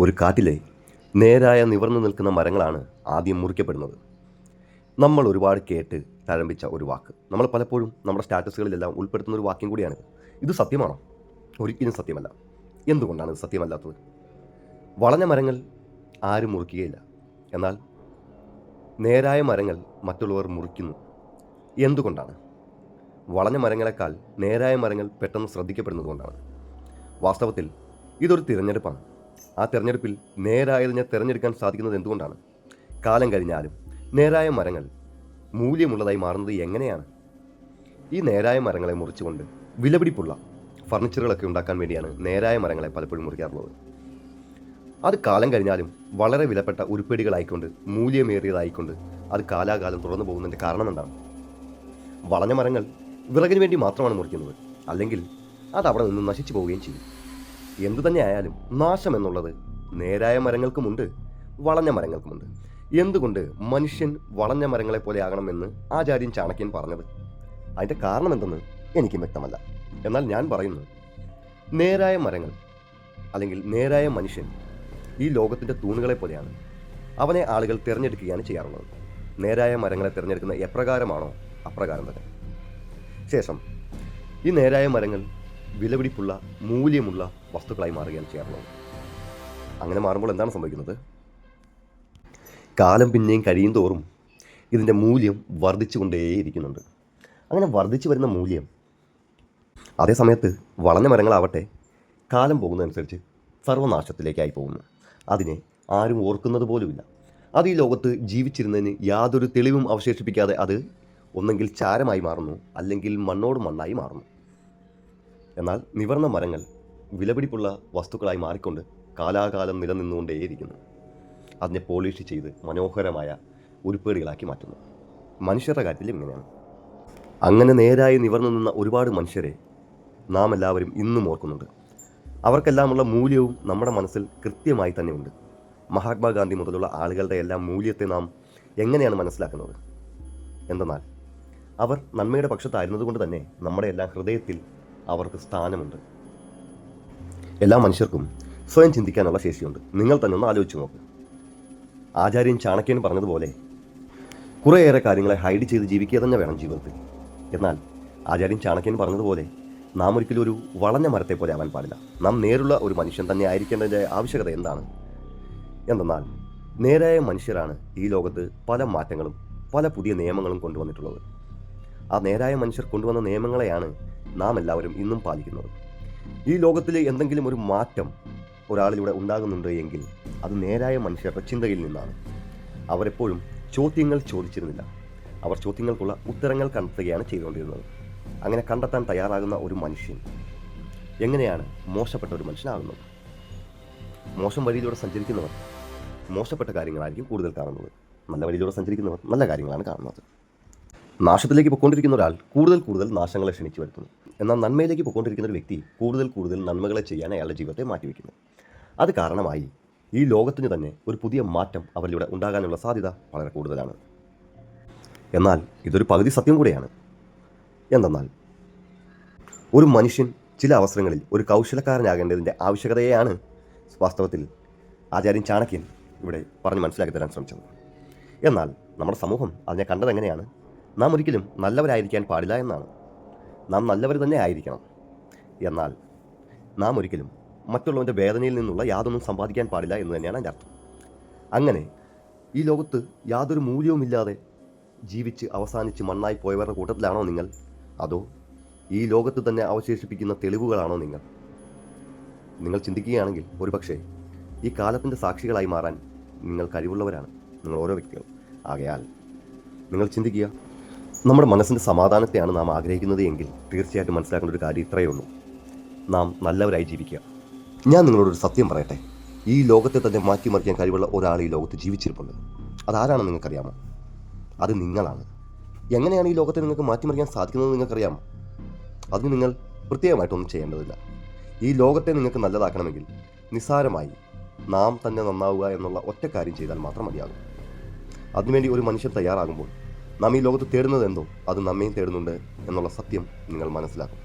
ഒരു കാട്ടിലെ നേരായ നിവർന്നു നിൽക്കുന്ന മരങ്ങളാണ് ആദ്യം മുറിക്കപ്പെടുന്നത്. നമ്മൾ ഒരുപാട് കേട്ട് തഴമ്പിച്ച ഒരു വാക്ക്. നമ്മൾ പലപ്പോഴും നമ്മുടെ സ്റ്റാറ്റസുകളിലെല്ലാം ഉൾപ്പെടുത്തുന്ന ഒരു വാക്യം കൂടിയാണ്. ഇത് സത്യമാണോ? ഒരിക്കലും സത്യമല്ല. എന്തുകൊണ്ടാണ് ഇത് സത്യമല്ലാത്തത്? വളഞ്ഞ മരങ്ങൾ ആരും മുറിക്കുകയില്ല. എന്നാൽ നേരായ മരങ്ങൾ മറ്റുള്ളവർ മുറിക്കുന്നു. എന്തുകൊണ്ടാണ്? വളഞ്ഞ മരങ്ങളെക്കാൾ നേരായ മരങ്ങൾ പെട്ടെന്ന് ശ്രദ്ധിക്കപ്പെടുന്നതുകൊണ്ടാണ് വാസ്തവത്തിൽ ഇതൊരു തിരഞ്ഞെടുപ്പാണ്. ആ തെരഞ്ഞെടുപ്പിൽ നേരായതിനെ തിരഞ്ഞെടുക്കാൻ സാധിക്കുന്നത് എന്തുകൊണ്ടാണ്? കാലം കഴിഞ്ഞാലും നേരായ മരങ്ങൾ മൂല്യമുള്ളതായി മാറുന്നത് എങ്ങനെയാണ്? ഈ നേരായ മരങ്ങളെ മുറിച്ചുകൊണ്ട് വിലപിടിപ്പുള്ള ഫർണിച്ചറുകളൊക്കെ ഉണ്ടാക്കാൻ വേണ്ടിയാണ് നേരായ മരങ്ങളെ പലപ്പോഴും മുറിക്കാറുള്ളത്. അത് കാലം കഴിഞ്ഞാലും വളരെ വിലപ്പെട്ട ഉരുപ്പടികളായിക്കൊണ്ട് മൂല്യമേറിയതായിക്കൊണ്ട് അത് കാലാകാലം തുറന്നു പോകുന്നതിന്റെ കാരണം എന്താണ്? വളഞ്ഞ മരങ്ങൾ വിറകിന് വേണ്ടി മാത്രമാണ് മുറിക്കുന്നത്. അല്ലെങ്കിൽ അത് അവിടെ നിന്ന് നശിച്ചു പോവുകയും ചെയ്യും. എന്തു തന്നെ ആയാലും നാശം എന്നുള്ളത് നേരായ മരങ്ങൾക്കുമുണ്ട് വളഞ്ഞ മരങ്ങൾക്കുമുണ്ട്. എന്തുകൊണ്ട് മനുഷ്യൻ വളഞ്ഞ മരങ്ങളെ പോലെ ആകണമെന്ന് ആചാര്യൻ ചാണക്യൻ പറഞ്ഞത്? അതിന്റെ കാരണം എന്തെന്ന് എനിക്കും വ്യക്തമല്ല. എന്നാൽ ഞാൻ പറയുന്നു നേരായ മരങ്ങൾ അല്ലെങ്കിൽ നേരായ മനുഷ്യൻ ഈ ലോകത്തിന്റെ തൂണുകളെ പോലെയാണ്. അവനെ ആളുകൾ തിരഞ്ഞെടുക്കുകയാണ് ചെയ്യാറുള്ളത്. നേരായ മരങ്ങളെ തിരഞ്ഞെടുക്കുന്ന എപ്രകാരമാണോ അപ്രകാരം തന്നെ. ശേഷം ഈ നേരായ മരങ്ങൾ വിലപിടിപ്പുള്ള മൂല്യമുള്ള വസ്തുക്കളായി മാറുകയാണ് ചെയ്യാറുള്ളത് അങ്ങനെ മാറുമ്പോൾ എന്താണ് സംഭവിക്കുന്നത്? കാലം പിന്നെയും കഴിയും തോറും ഇതിന്റെ മൂല്യം വർദ്ധിച്ചുകൊണ്ടേയിരിക്കുന്നുണ്ട്. അങ്ങനെ വർദ്ധിച്ചു വരുന്ന മൂല്യം അതേസമയത്ത് വളഞ്ഞ മരങ്ങളാവട്ടെ കാലം പോകുന്നതനുസരിച്ച് സർവനാശത്തിലേക്കായി പോകുന്നു. അതിനെ ആരും ഓർക്കുന്നത് പോലുമില്ല. അത് ഈ ലോകത്ത് ജീവിച്ചിരുന്നതിന് യാതൊരു തെളിവും അവശേഷിപ്പിക്കാതെ അത് ഒന്നെങ്കിൽ ചാരമായി മാറുന്നു അല്ലെങ്കിൽ മണ്ണോട് മണ്ണായി മാറുന്നു. എന്നാൽ നിവർന്ന മരങ്ങൾ വിലപിടിപ്പുള്ള വസ്തുക്കളായി മാറിക്കൊണ്ട് കാലാകാലം നിലനിന്നുകൊണ്ടേയിരിക്കുന്നു. അതിനെ പോളിഷ് ചെയ്ത് മനോഹരമായ ഉരുപ്പേടികളാക്കി മാറ്റുന്നു. മനുഷ്യരുടെ കാര്യത്തിൽ ഇങ്ങനെയാണ്. അങ്ങനെ നേരായി നിവർന്നു നിന്ന ഒരുപാട് മനുഷ്യരെ നാം എല്ലാവരും ഇന്നും ഓർക്കുന്നുണ്ട്. അവർക്കെല്ലാമുള്ള മൂല്യവും നമ്മുടെ മനസ്സിൽ കൃത്യമായി തന്നെയുണ്ട്. മഹാത്മാഗാന്ധി മുതലുള്ള ആളുകളുടെ എല്ലാ മൂല്യത്തെ നാം എങ്ങനെയാണ് മനസ്സിലാക്കുന്നത്? എന്തെന്നാൽ അവർ നന്മയുടെ പക്ഷത്തായിരുന്നതുകൊണ്ട് തന്നെ നമ്മുടെ എല്ലാം ഹൃദയത്തിൽ അവർക്ക് സ്ഥാനമുണ്ട്. എല്ലാ മനുഷ്യർക്കും സ്വയം ചിന്തിക്കാനുള്ള ശേഷിയുണ്ട്. നിങ്ങൾ തന്നെ ഒന്ന് ആലോചിച്ച് നോക്ക്. ആചാര്യൻ ചാണക്യൻ പറഞ്ഞതുപോലെ കുറേയേറെ കാര്യങ്ങളെ ഹൈഡ് ചെയ്ത് ജീവിക്കുക തന്നെ വേണം ജീവിതത്തിൽ. എന്നാൽ ആചാര്യൻ ചാണക്യൻ പറഞ്ഞതുപോലെ നാം ഒരിക്കലും ഒരു വളഞ്ഞ മരത്തെ പോലെ ആവാൻ പാടില്ല. നാം നേരുള്ള ഒരു മനുഷ്യൻ തന്നെ ആയിരിക്കേണ്ടതിന്റെ ആവശ്യകത എന്താണ്? എന്തെന്നാൽ നേരായ മനുഷ്യരാണ് ഈ ലോകത്ത് പല മാറ്റങ്ങളും പല പുതിയ നിയമങ്ങളും കൊണ്ടുവന്നിട്ടുള്ളത്. ആ നേരായ മനുഷ്യർ കൊണ്ടുവന്ന നിയമങ്ങളെയാണ് നാം എല്ലാവരും ഇന്നും പാലിക്കുന്നത്. ഈ ലോകത്തിലെ എന്തെങ്കിലും ഒരു മാറ്റം ഒരാളിലൂടെ ഉണ്ടാകുന്നുണ്ട് എങ്കിൽ അത് നേരായ മനുഷ്യരുടെ ചിന്തയിൽ നിന്നാണ്. അവരെപ്പോഴും ചോദ്യങ്ങൾ ചോദിച്ചിരുന്നില്ല. അവർ ചോദ്യങ്ങൾക്കുള്ള ഉത്തരങ്ങൾ കണ്ടെത്തുകയാണ് ചെയ്തുകൊണ്ടിരുന്നത്. അങ്ങനെ കണ്ടെത്താൻ തയ്യാറാകുന്ന ഒരു മനുഷ്യൻ എങ്ങനെയാണ് മോശപ്പെട്ട ഒരു മനുഷ്യനാകുന്നത്? മോശം വഴിയിലൂടെ സഞ്ചരിക്കുന്നവർ മോശപ്പെട്ട കാര്യങ്ങളായിരിക്കും കൂടുതൽ കാണുന്നത്. നല്ല വഴിയിലൂടെ സഞ്ചരിക്കുന്നവർ നല്ല കാര്യങ്ങളാണ് കാണുന്നത്. നാശത്തിലേക്ക് പൊയ്ക്കൊണ്ടിരിക്കുന്ന ഒരാൾ കൂടുതൽ കൂടുതൽ നാശങ്ങളെ ക്ഷണിച്ചു വരുത്തുന്നു. എന്നാൽ നന്മയിലേക്ക് പൊയ്ക്കൊണ്ടിരിക്കുന്ന ഒരു വ്യക്തി കൂടുതൽ കൂടുതൽ നന്മകളെ ചെയ്യാൻ അയാളുടെ ജീവിതത്തെ മാറ്റിവെക്കുന്നു. അത് കാരണമായി ഈ ലോകത്തിന് തന്നെ ഒരു പുതിയ മാറ്റം അവരിലൂടെ ഉണ്ടാകാനുള്ള സാധ്യത വളരെ കൂടുതലാണ്. എന്നാൽ ഇതൊരു പകുതി സത്യം കൂടെയാണ്. എന്തെന്നാൽ ഒരു മനുഷ്യൻ ചില അവസരങ്ങളിൽ ഒരു കൗശലക്കാരനാകേണ്ടതിന്റെ ആവശ്യകതയെയാണ് വാസ്തവത്തിൽ ആചാര്യൻ ചാണക്യൻ ഇവിടെ പറഞ്ഞ് മനസ്സിലാക്കി തരാൻ ശ്രമിച്ചത്. എന്നാൽ നമ്മുടെ സമൂഹം അതിനെ കണ്ടത് എങ്ങനെയാണ് നാം ഒരിക്കലും നല്ലവരായിരിക്കാൻ പാടില്ല എന്നാണ്. നാം നല്ലവർ തന്നെ ആയിരിക്കണം. എന്നാൽ നാം ഒരിക്കലും മറ്റുള്ളവന്റെ വേദനയിൽ നിന്നുള്ള യാതൊന്നും സമ്പാദിക്കാൻ പാടില്ല എന്ന് തന്നെയാണ് എന്റെ അർത്ഥം. അങ്ങനെ ഈ ലോകത്ത് യാതൊരു മൂല്യവുമില്ലാതെ ജീവിച്ച് അവസാനിച്ച് മണ്ണായി പോയവരുടെ കൂട്ടത്തിലാണോ നിങ്ങൾ? അതോ ഈ ലോകത്ത് തന്നെ അവശേഷിപ്പിക്കുന്ന തെളിവുകളാണോ നിങ്ങൾ? നിങ്ങൾ ചിന്തിക്കുകയാണെങ്കിൽ ഒരുപക്ഷെ ഈ കാലത്തിന്റെ സാക്ഷികളായി മാറാൻ നിങ്ങൾ കഴിവുള്ളവരാണ് നിങ്ങൾ ഓരോ വ്യക്തികളും. ആകയാൽ നിങ്ങൾ ചിന്തിക്കുക നമ്മുടെ മനസ്സിന്റെ സമാധാനത്തെയാണ് നാം ആഗ്രഹിക്കുന്നത് എങ്കിൽ തീർച്ചയായിട്ടും മനസ്സിലാക്കേണ്ട ഒരു കാര്യം ഇത്രയേ ഉള്ളൂ. നാം നല്ലവരായി ജീവിക്കുക. ഞാൻ നിങ്ങളോടൊരു സത്യം പറയട്ടെ. ഈ ലോകത്തെ തന്നെ മാറ്റിമറിക്കാൻ കഴിവുള്ള ഒരാൾ ഈ ലോകത്ത് ജീവിച്ചിരിപ്പുണ്ട്. അതാരാണെന്ന് നിങ്ങൾക്കറിയാമോ? അത് നിങ്ങളാണ്. എങ്ങനെയാണ് ഈ ലോകത്തെ നിങ്ങൾക്ക് മാറ്റിമറിക്കാൻ സാധിക്കുന്നത് നിങ്ങൾക്കറിയാമോ? അതിന് നിങ്ങൾ പ്രത്യേകമായിട്ടൊന്നും ചെയ്യേണ്ടതില്ല. ഈ ലോകത്തെ നിങ്ങൾക്ക് നല്ലതാക്കണമെങ്കിൽ നിസ്സാരമായി നാം തന്നെ നന്നാവുക എന്നുള്ള ഒറ്റ കാര്യം ചെയ്താൽ മാത്രം മതിയാകും. അതിനുവേണ്ടി ഒരു മനുഷ്യൻ തയ്യാറാകുമ്പോൾ നാം ഈ ലോകത്ത് തേടുന്നത് എന്തോ അത് നമ്മയും തേടുന്നുണ്ട് എന്നുള്ള സത്യം നിങ്ങൾ മനസ്സിലാക്കും.